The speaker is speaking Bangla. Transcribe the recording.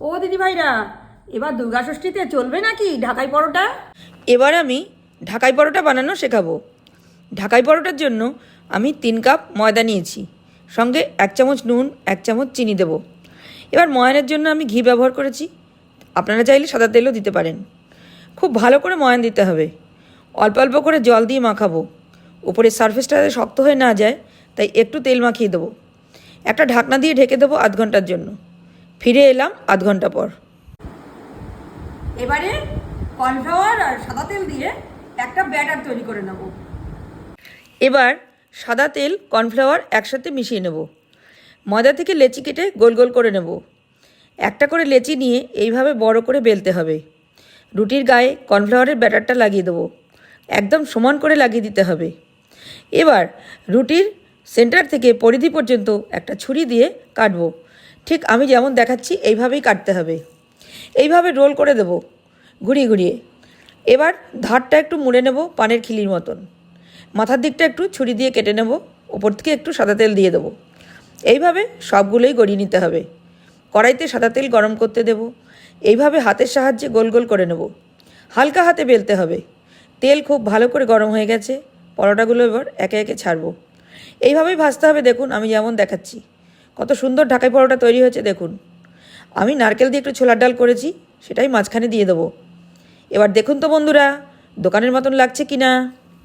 ও দিদি ভাইরা এবার দুর্গা ষষ্ঠীতে চলবে নাকি ঢাকাই পরোটা? এবার আমি ঢাকাই পরোটা বানানো শেখাবো। ঢাকাই পরোটার জন্য আমি তিন কাপ ময়দা নিয়েছি। সঙ্গে এক চামচ নুন, এক চামচ চিনি দেব। এবার ময়ানের জন্য আমি ঘি ব্যবহার করেছি। আপনারা চাইলে সাদা তেলও দিতে পারেন। খুব ভালো করে ময়ান দিতে হবে। অল্প অল্প করে জল দিয়ে মাখাবো। উপরের সারফেসটা যাতে শক্ত হয়ে না যায়, তাই একটু তেল মাখিয়ে দেবো। একটা ঢাকনা দিয়ে ঢেকে দেবো আধ ঘণ্টার জন্য। ফিরে এলাম আধ ঘণ্টা পর। এবারে কর্নফ্লাওয়ার আর সাদা তেল দিয়ে একটা ব্যাটার তৈরি করে নেব। এবার সাদা তেল কর্নফ্লাওয়ার একসাথে মিশিয়ে নেব। ময়দা থেকে লেচি কেটে গোল গোল করে নেব। একটা করে লেচি নিয়ে এইভাবে বড় করে বেলতে হবে। রুটির গায়ে কর্নফ্লাওয়ারের ব্যাটারটা লাগিয়ে দেবো। একদম সমান করে লাগিয়ে দিতে হবে। এবার রুটির সেন্টার থেকে পরিধি পর্যন্ত একটা ছুরি দিয়ে কাটবো। ঠিক আমি যেমন দেখাচ্ছি, এইভাবেই কাটতে হবে। এইভাবে রোল করে দেবো, ঘুরিয়ে ঘুরিয়ে। এবার ধারটা একটু মুড়ে নেব পানের খিলির মতন। মাথার দিকটা একটু ছুরি দিয়ে কেটে নেব, ওপর থেকে একটু সাদা তেল দিয়ে দেবো। এইভাবে সবগুলোই গড়িয়ে নিতে হবে। কড়াইতে সাদা তেল গরম করতে দেব। এইভাবে হাতের সাহায্যে গোল গোল করে নেব। হালকা হাতে বেলতে হবে। তেল খুব ভালো করে গরম হয়ে গেছে, পরোটাগুলো এবার একে একে ছাড়বো। এইভাবেই ভাজতে হবে, দেখুন আমি যেমন দেখাচ্ছি। কত সুন্দর ঢাকাই পরোটা তৈরি হয়েছে, দেখুন। আমি নারকেল দিয়ে একটু ছোলার ডাল করেছি, সেটাই মাঝখানে দিয়ে দেবো। এবার দেখুন তো বন্ধুরা, দোকানের মতন লাগছে কি না